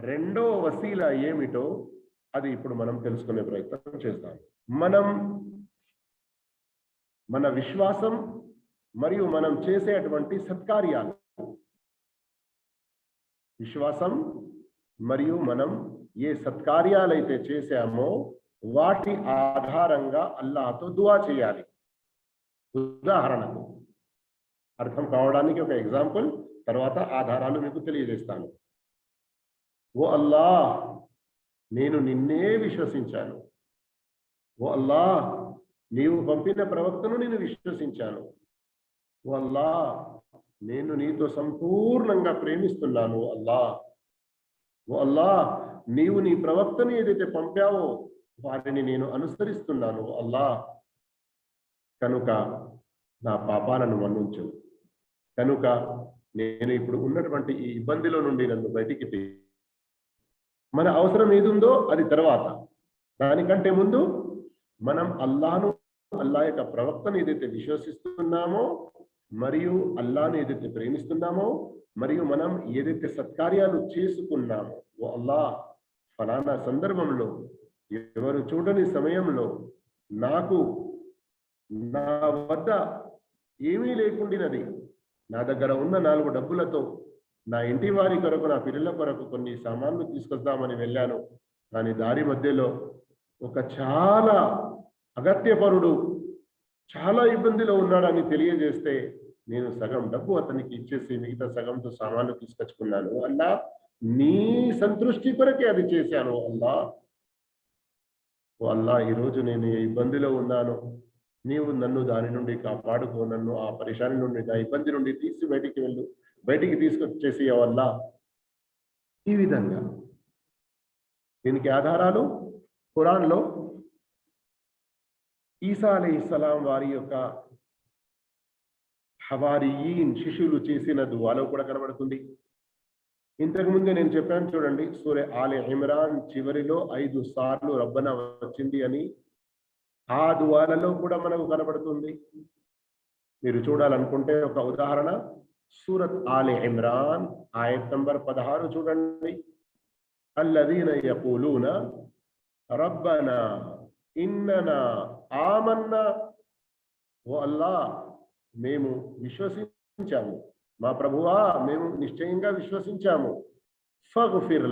రెండో వసీల ఏమిటో అది ఇప్పుడు మనం తెలుసుకునే ప్రయత్నం చేద్దాం. మనం మన విశ్వాసం మరియు మనం చేసేటువంటి సత్కార్యాలు. విశ్వాసం మరియు మనం ఏ సత్కార్యాలైతే చేశామో వాటి ఆధారంగా అల్లాహతో దువా చేయాలి. ఉదాహరణకు అర్థం కావడానికి ఒక ఎగ్జాంపుల్ తర్వాత ఆధారాలు మీకు తెలియజేస్తాను. ఓ అల్లా నేను నిన్నే విశ్వసించాను. ఓ అల్లా నీవు పంపిన ప్రవక్తను నేను విశ్వసించాను. ఓ అల్లా నేను నీతో సంపూర్ణంగా ప్రేమిస్తున్నాను అల్లా ఓ అల్లా నీవు నీ ప్రవక్తను ఏదైతే పంపావో వారిని నేను అనుసరిస్తున్నాను అల్లా కనుక నా పాపాలను మన్నించు. కనుక నేను ఇప్పుడు ఉన్నటువంటి ఈ ఇబ్బందిలో నుండి నన్ను బయటికి తీ మన అవసరం ఏదుందో అది తర్వాత. దానికంటే ముందు మనం అల్లాను అల్లా యొక్క ప్రవక్తను ఏదైతే విశ్వసిస్తున్నామో మరియు అల్లాను ఏదైతే ప్రేమిస్తున్నామో మరియు మనం ఏదైతే సత్కార్యాలు చేసుకున్నామో ఓ అల్లా ఫలానా సందర్భంలో ఎవరు చూడని సమయంలో నాకు నా వద్ద ఏమీ లేకుండినది. నా దగ్గర ఉన్న నాలుగు డబ్బులతో నా ఇంటి వారి కొరకు నా పిల్లల కొరకు కొన్ని సామాన్లు తీసుకొద్దామని వెళ్ళాను. కానీ దారి మధ్యలో ఒక చాలా అగత్యపరుడు చాలా ఇబ్బందిలో ఉన్నాడని తెలియజేస్తే నేను సగం డబ్బు అతనికి ఇచ్చేసి మిగతా సగంతో సామాన్లు తీసుకొచ్చుకున్నాను. అల్లా నీ సంతృష్టి కొరకే అది చేశాను అల్లా. ఓ అల్లా ఈరోజు నేను ఇబ్బందిలో ఉన్నాను. నీవు నన్ను దాని నుండి కాపాడుకో నన్ను ఆ పరిశాని నుండి నా ఇబ్బంది నుండి తీసి బయటికి వెళ్ళు. బయటికి తీసుకొచ్చేసి వల్ల ఈ విధంగా. దీనికి ఆధారాలు? ఖురాన్లో? ఈసా అలీ ఇస్లాం వారి యొక్క హవారియీన్ శిష్యులు చేసిన దువాలో కూడా కనబడుతుంది. ఇంతకుముందే నేను చెప్పాను చూడండి సూర్య ఆలే ఇమ్రాన్ చివరిలో ఐదు సార్లు రబ్బన వచ్చింది అని. ఆ దువాలలో కూడా మనకు కనబడుతుంది. మీరు చూడాలనుకుంటే ఒక ఉదాహరణ. సూరత్ ఆలి ఇమ్రాన్ ఆయత్ నంబర్ పదహారు చూడండి అల్లదీన యకూలూన రబ్బనా ఇన్ననా ఆమన్నా ఓ అల్లా మేము విశ్వసించాము. మా ప్రభువా మేము నిశ్చయంగా విశ్వసించాము. ఫగ్ఫిర్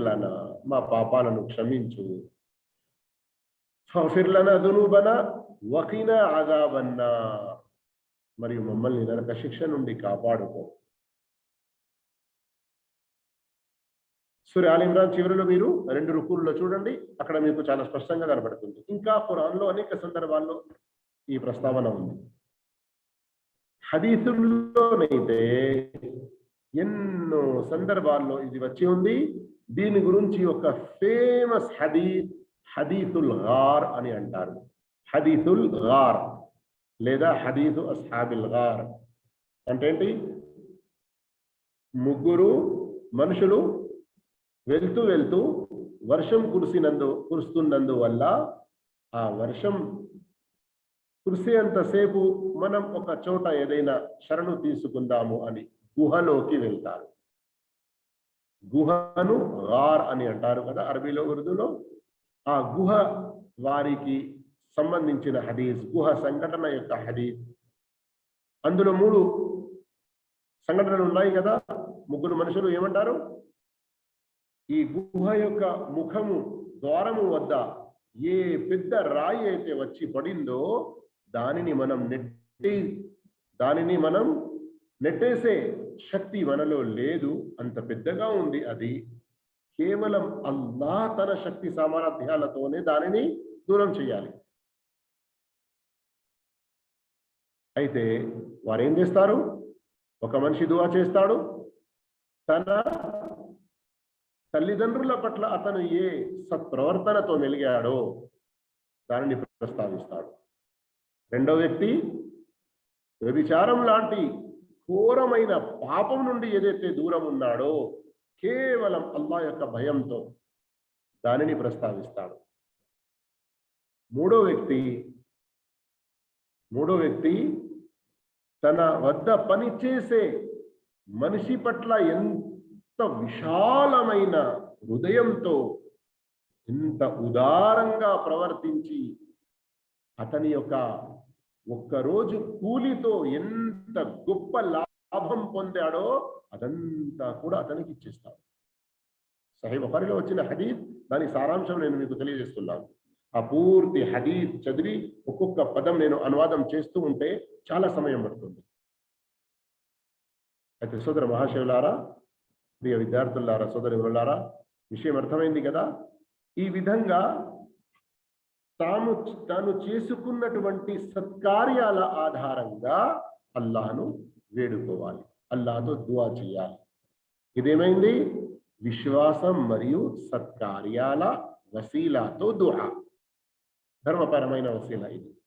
మా పాపాలను క్షమించు. ఫగ్ఫిర్ దునూబన వకీన వకినా మరియు మమ్మల్ని నరక శిక్ష నుండి కాపాడుకో. సూర్య ఆల్ ఇమ్రాన్ చివరిలో మీరు రెండు రుకుల్లో చూడండి. అక్కడ మీకు చాలా స్పష్టంగా కనబడుతుంది. ఇంకా ఖురాన్లో అనేక సందర్భాల్లో ఈ ప్రస్తావన ఉంది. హదీసుల్లోనైతే ఎన్నో సందర్భాల్లో ఇది వచ్చి ఉంది. దీని గురించి ఒక ఫేమస్ హదీత్ హదీతుల్ గార్ అని అంటారు. హదీతుల్ గార్ లేదా హదీదు అస్హాబిల్ గార్ అంటే ఏంటి? ముగ్గురు మనుషులు వెళ్తూ వెళ్తూ వర్షం కురిసినందు కురుస్తున్నందు వల్ల ఆ వర్షం కురిసేంతసేపు మనం ఒక చోట ఏదైనా శరణు తీసుకుందాము అని గుహలోకి వెళ్తారు. గుహను గార్ అని అంటారు కదా అరబీలో ఉర్దూలో. ఆ గుహ వారికి సంబంధించిన హదీస్ గుహ సంఘటన యొక్క హదీస్. అందులో మూడు సంఘటనలు ఉన్నాయి కదా. ముగ్గురు మనుషులు ఏమంటారు? ఈ గుహ యొక్క ముఖము ద్వారము వద్ద ఏ పెద్ద రాయి అయితే వచ్చి పడిందో దానిని మనం నెట్టి దానిని మనం నెట్టేసే శక్తి మనలో లేదు. అంత పెద్దగా ఉంది అది. కేవలం అల్లా తన శక్తి సామర్థ్యాలతోనే దానిని దూరం చేయాలి. అయితే వారేం చేస్తారు? ఒక మనిషి దువా చేస్తాడు. తన తల్లిదండ్రుల పట్ల అతను ఏ సత్ప్రవర్తనతో మెలిగాడో దానిని ప్రస్తావిస్తాడు. రెండో వ్యక్తి వ్యభిచారం లాంటి ఘోరమైన పాపం నుండి ఏదైతే దూరం ఉన్నాడో కేవలం అల్లా యొక్క భయంతో దానిని ప్రస్తావిస్తాడు. మూడో వ్యక్తి మూడో వ్యక్తి తన వద్ద పని చేసే మనిషి పట్ల ఎంత విశాలమైన హృదయంతో ఎంత ఉదారంగా ప్రవర్తించి అతని యొక్క ఒక్కరోజు కూలితో ఎంత గొప్ప లాభం పొందాడో అదంతా కూడా అతనికి ఇచ్చేస్తాడు. సహీ బుఖారిలో వచ్చిన హదీద్ దాని సారాంశం నేను మీకు తెలియజేస్తున్నాను. ఆ పూర్తి హదీద్ చదివి ఒక్కొక్క పదం నేను అనువాదం చేస్తూ ఉంటే చాలా సమయం పడుతుంది. అయితే సోదర మహాశివులారా ప్రియ విద్యార్థులారా సోదరులారా విషయం అర్థమైంది కదా? ఈ విధంగా తాము తాను చేసుకున్నటువంటి సత్కార్యాల ఆధారంగా అల్లాహను వేడుకోవాలి. అల్లాహతో దువా చేయాలి. ఇదేమైంది? విశ్వాసం మరియు సత్కార్యాల వసీలాతో దుహా ధర్మపరమైన వసీల ఇది.